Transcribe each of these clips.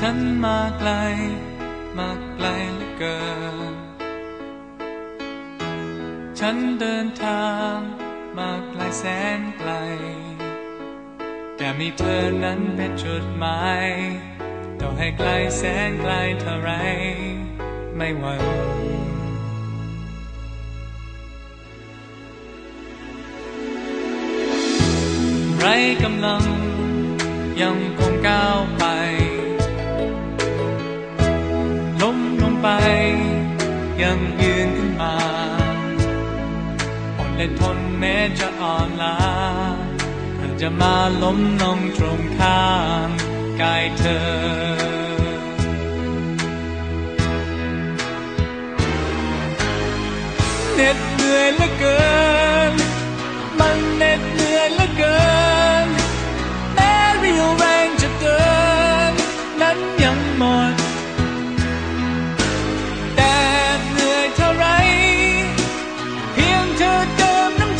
ฉันมาไกล มาไกลเหลือเกิน ฉันเดินทางมาไกลแสนไกล แต่มีเธอนั้นเป็นจุดหมายต่อให้ไกลแสนไกลเท่าไร ไม่หวั่นไรกำลังยังคง ยังยืนขึ้นมาอดและทนแม้จะอ่อนล้าเธอจะมาล้มลงตรงข้างกายเธอ เหน็ดเหนื่อยเหลือเกิน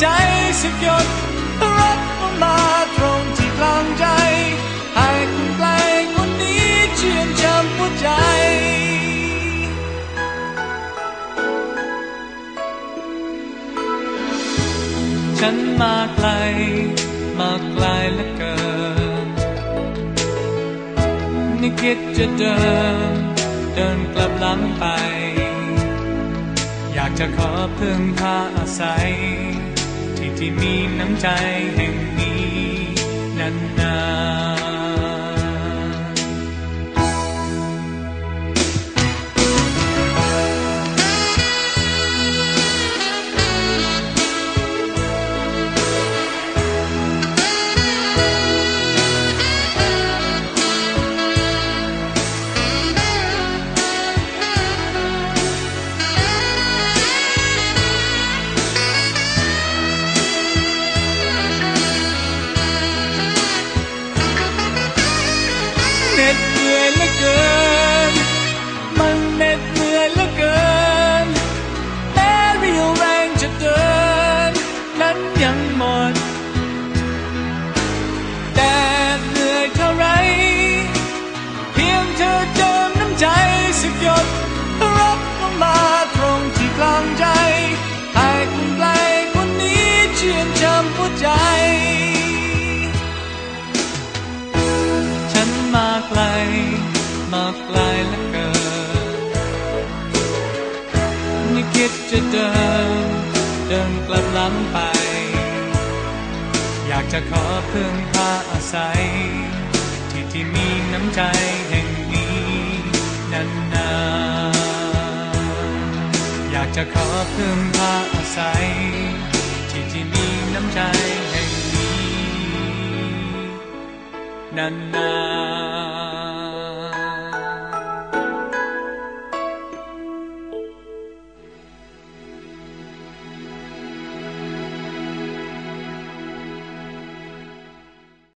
ใจสักหยดรับมาตรงที่กลางใจ ให้คุณไกลคนนี้เชื่นจำหัวใจ ฉันมาไกล มาไกลเหลือเกินนี่คิดจะเดิน เดินกลับหลังไป อยากจะขอพึ่งพาอาศัย ที่ที่มีน้ำใจแห่งนี้ หมด แต่เหนื่อยเท่าไร เพียงเธอเติมน้ำใจสักหยดรับลงมาตรงที่กลางใจให้คุณไกลคนนี้เชื่นจำหัวใจ ฉันมาไกล มาไกลเหลือเกินนี่คิดจะเดิน เดินกลับหลังไป อยากจะขอพึ่งพาอาศัย ที่ที่มีน้ำใจแห่งนี้นานๆอยากจะขอพึ่งพาอาศัย ที่ที่มีน้ำใจแห่งนี้นานๆ